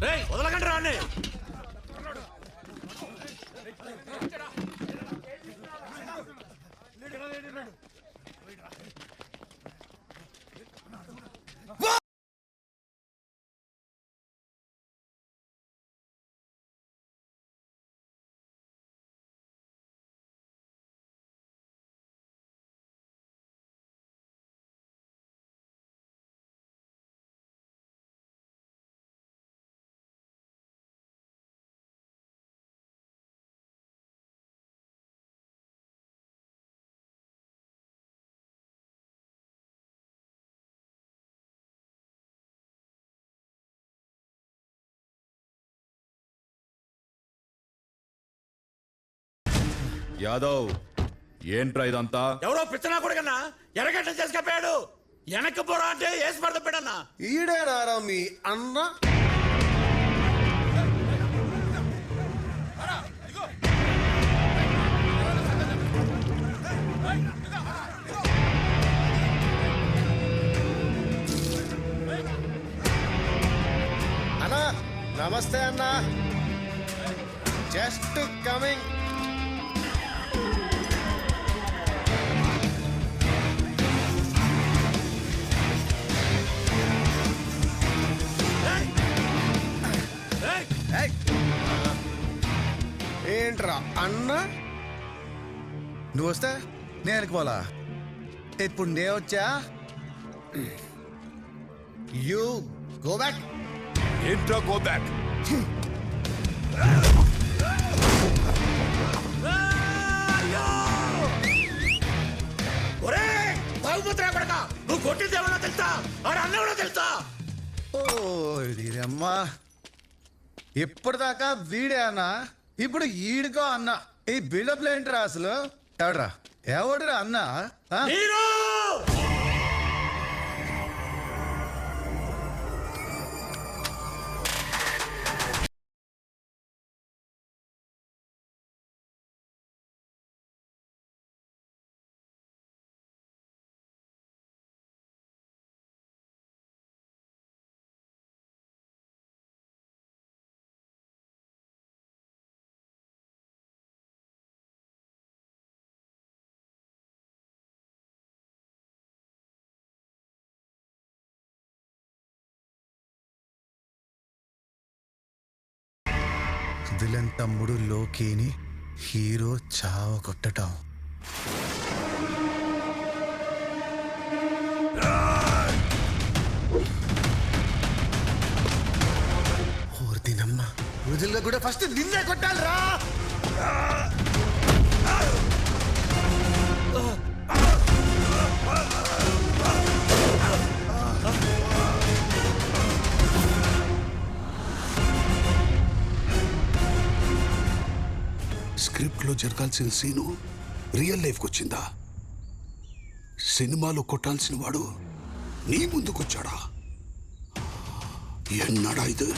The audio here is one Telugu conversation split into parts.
వదలకండి రాండి యాదవ్ ఏంట్రా ఇదంతా? ఎవరో పిచ్చనా కొడుకన్నా? ఎరగట్ట చేసి కప్పాడు వెనక్కి పోరా అంటే వేసి పడత పెట్టన్నా? ఈడేనారా మీ అన్న? అన్నా నమస్తే అన్నా. Just coming. నువ్వు వస్తే నేను ఇప్పుడు నే వచ్చా యూ గో బ్యాక్. ఏంట్రా గో బ్యాక్? ఒరే తాగుపోతున్నా కొడక. నువ్వు కొట్టింది ఎవరో తెలుసా? ఆడ అన్న ఎవరో తెలుసా? ఓ అమ్మా. ఇప్పటిదాకా వీడే అన్న ఇప్పుడు ఈడుకో అన్న. ఈ బిల్డప్ ఏంట్రా అసలు? ఎవడ్రా ఎవడురా అన్నా ఆ? మీరు విలన్ తమ్ముడు లోకేని హీరో చావ కొట్టటం ఊరిదినమ్మ రోజుల్లో కూడా ఫస్ట్ నిన్నే కొట్టాలిరా. స్క్రిప్ట్ జరగాల్సిన సీను రియల్ లైఫ్కి వచ్చిందా? సినిమాలో కొట్టాల్సిన వాడు నీ ముందుకొచ్చాడా? ఎన్నడా ఇది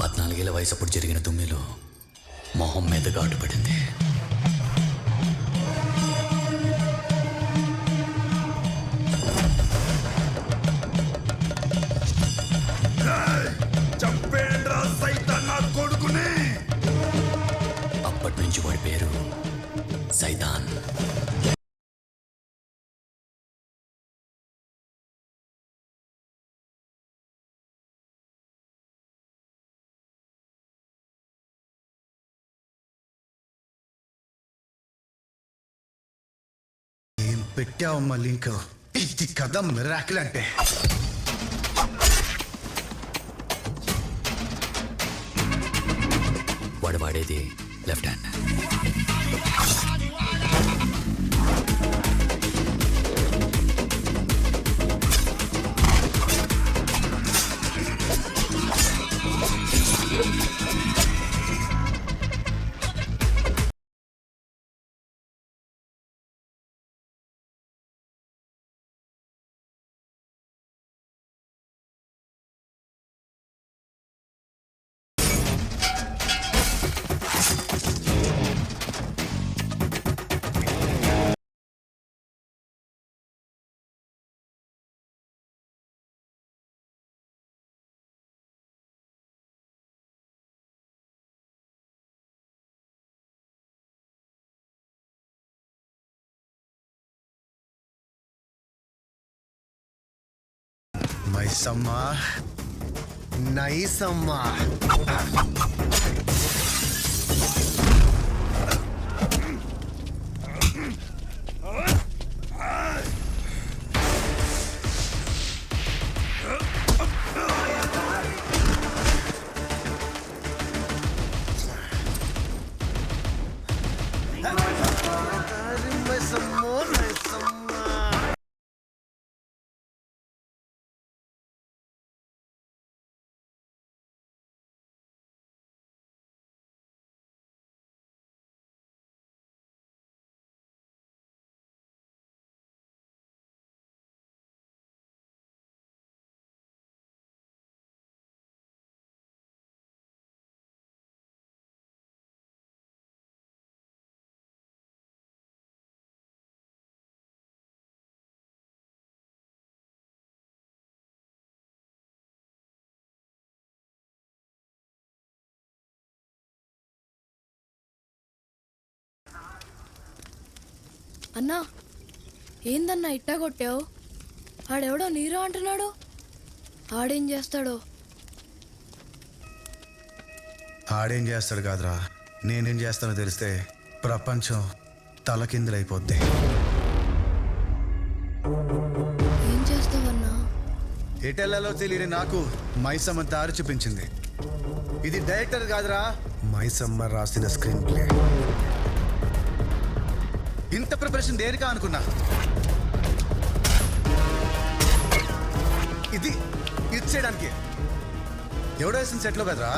పద్నాలుగేళ్ళ వయసు అప్పుడు జరిగిన తుమ్మిలో మొహం మీద ఘాటు పడింది వాడి పేరు సైదాన్ ఏం పెట్టావమ్మా లింక్? ఇది కథ మిరాకిల్ అంటే వాడు వాడేది left hand. నైస్ అమ్మా నైస్ అమ్మా అన్నా ఏందన్నా ఇట్టా కొట్టావు? ఆడెవడో నీరు అంటున్నాడు? ఆడేం చేస్తాడో? ఆడేం చేస్తాడు కాదురా. నేనేం చేస్తానో తెలిస్తే ప్రపంచం తలకిందులైపోద్ది. ఏం చేస్తావన్నా? ఎటెల్లలో తెలియని నాకు మైసమ్మ దారి చూపించింది. ఇది డైరెక్టర్ కాదురా. మైసమ్మ రాసిన స్క్రీన్ ప్లే. ఇంత ప్రిపరేషన్ దేనికా అనుకున్నా? ఇది ఇచ్చేయడానికి ఎవడో వేసిన సెట్లో కదరా?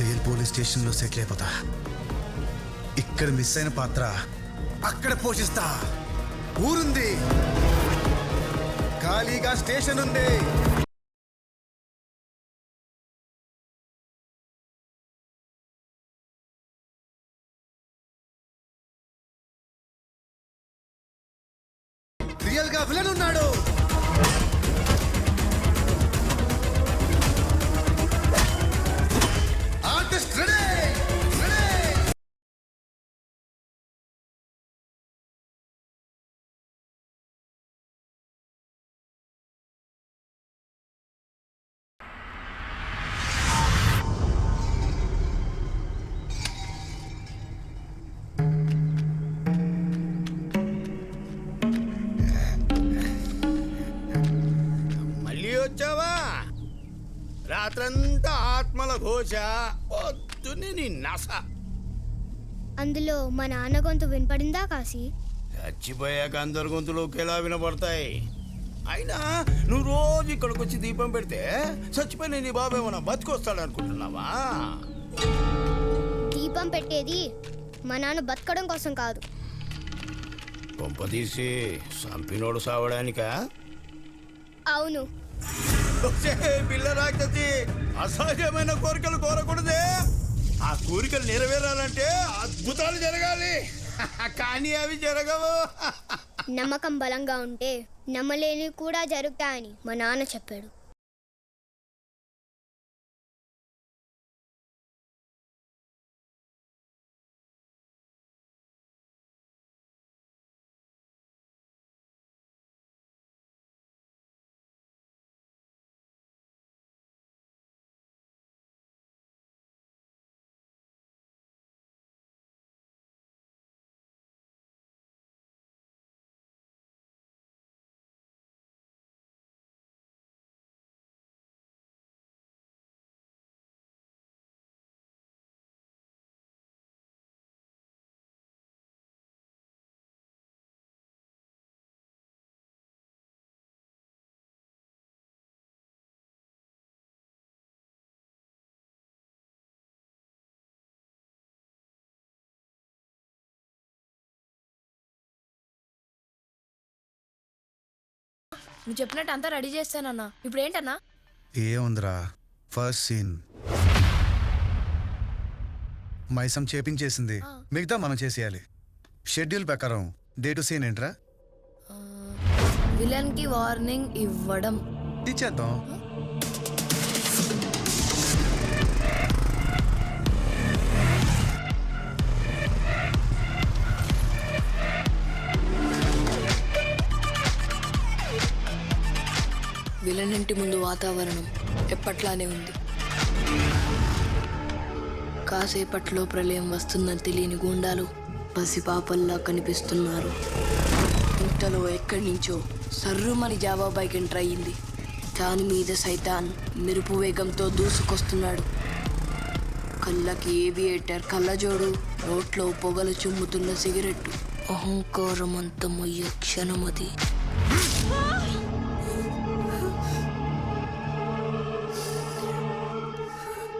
రియల్ పోలీస్ స్టేషన్లో సెటిల్ అయిపోతా. ఇక్కడ మిస్ అయిన పాత్ర అక్కడ పోషిస్తా. ఊరుంది. ఖాళీగా స్టేషన్ ఉంది. రియల్గా విలన్ ఉన్నాడు. రాత్రంతా ఆత్మల ఘోష నీ నస. అందులో మా నాన్న గొంతు వినపడిందా కాశీ? చచ్చిపోయాక అందరి గొంతులు ఒకేలా వినపడతాయి. అయినా నువ్వు రోజు ఇక్కడికి వచ్చి దీపం పెడితే చచ్చిపోయిన నీ బాబు ఏమన్నా బతికొస్తాడు అనుకుంటున్నావా దీపం పెట్టేది మా నాన్న బతకడం కోసం కాదు. కొంపదీసి సంపినోడు సావడానికా? అవును. పిల్ల రాక్షసి అసహ్యమైన కోరికలు కోరకూడదే. ఆ కోరికలు నెరవేరాలంటే అద్భుతాలు జరగాలి. కానీ అవి జరగవు. నమ్మకం బలంగా ఉంటే నమ్మలేని కూడా జరుగుతాయని మా నాన్న చెప్పాడు. నువ్వు చెప్పినట్టు అంతా రెడీ చేస్తానన్నా. ఇప్పుడు ఏంటన్నా ఏముందిరా? ఫస్ట్ సీన్ మైసం చేపించేసింది. మిగతా మనం చేసేయాలి. షెడ్యూల్ ప్రకారం డే టు సీన్ ఏంట్రా? విలన్కి వార్నింగ్ ఇవ్వడం. ఇచ్చేద్దాం. వాళ్ళనింటి ముందు వాతావరణం ఎప్పట్లానే ఉంది. కాసేపట్లో ప్రళయం వస్తుందని తెలియని గూండాలు పసిపాపల్లా కనిపిస్తున్నారు. ఇంతలో ఎక్కడి నుంచో సర్రుమని జావా బైక్ ఎంటర్ అయ్యింది దాని మీద సైతాన్ మెరుపు వేగంతో దూసుకొస్తున్నాడు. కళ్ళకి ఏవియేటర్ కళ్ళజోడు నోట్లో పొగలు చుమ్ముతున్న సిగరెట్టు. అహంకారం అంత క్షణమది.